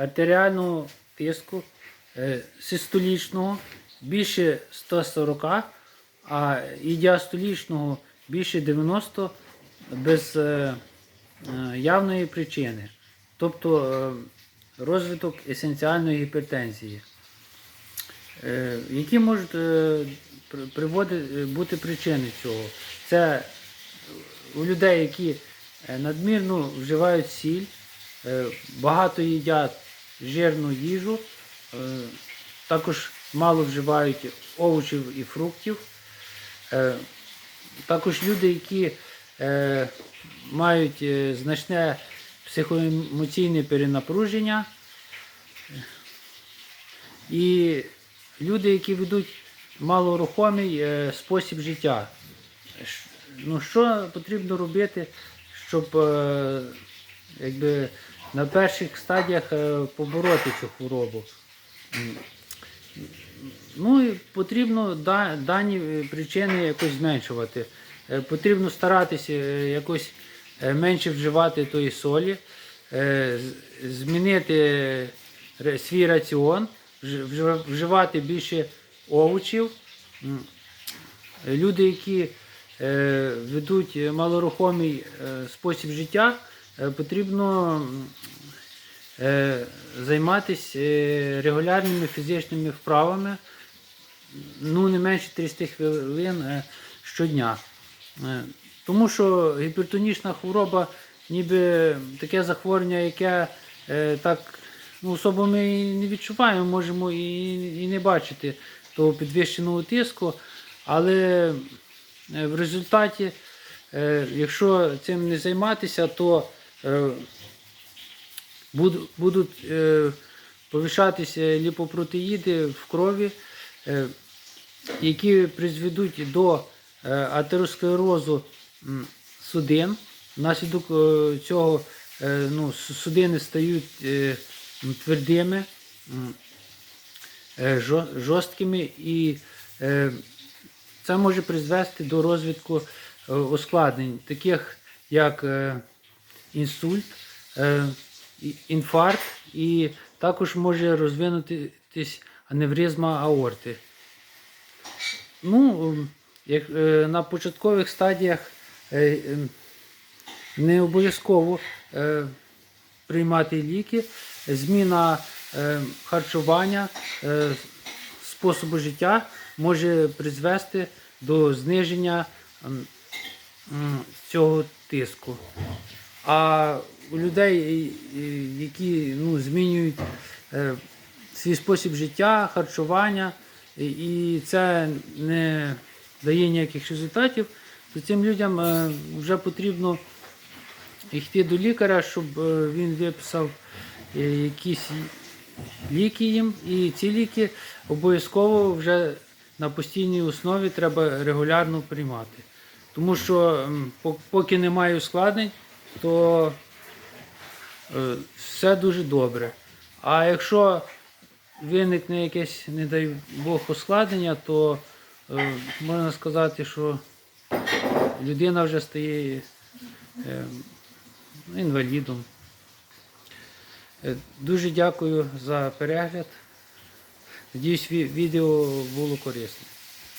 артеріального тиску е, систолічного більше 140, а і діастолічного більше 90 без е, е, явної причини. Тобто розвиток есенціальної гіпертензії. Які можуть бути причини цього? Це у людей, які надмірно вживають сіль, багато їдять жирну їжу, е, також мало вживають овочів і фруктів. Е, Також люди, які е, мають значне психоемоційне перенапруження, і люди, які ведуть малорухомий спосіб життя. Ну, що потрібно робити, щоб якби, на перших стадіях е, побороти цю хворобу? Ну і потрібно дані е, причини якось зменшувати. Е, Потрібно старатися якось менше вживати тої солі, змінити свій раціон, вж- вж- вживати більше овочів. Люди, які ведуть малорухомий спосіб життя, потрібно е, займатися е, регулярними фізичними вправами, ну не менше 30 хвилин е, щодня. Е, Тому що гіпертонічна хвороба, ніби таке захворювання, яке е, так ну, особо ми не відчуваємо, можемо і, і не бачити того підвищеного тиску, але е, в результаті, е, якщо цим не займатися, то е, будуть е, повишатися ліпопротеїди в крові, е, які призведуть до е, атеросклерозу судин. Внаслідок е, цього е, ну, судини стають е, твердими, е, жорсткими і е, це може призвести до розвитку е, ускладнень, таких як е, інсульт, е, інфаркт, і також може розвинутись аневризма аорти. Ну, е, на початкових стадіях е, не обов'язково приймати ліки, зміна харчування, способу життя може призвести до зниження цього тиску. А у людей, які ну, змінюють е, свій спосіб життя, харчування, і, це не дає ніяких результатів, то цим людям е, вже потрібно йти до лікаря, щоб е, він виписав якісь ліки їм. І ці ліки обов'язково вже на постійній основі треба регулярно приймати. Тому що поки немає ускладнень, то е, все дуже добре. А якщо виникне якесь, не дай Бог, ускладнення, то е, можна сказати, що людина вже стає е, інвалідом. Дуже дякую за перегляд. Надіюсь, відео було корисне.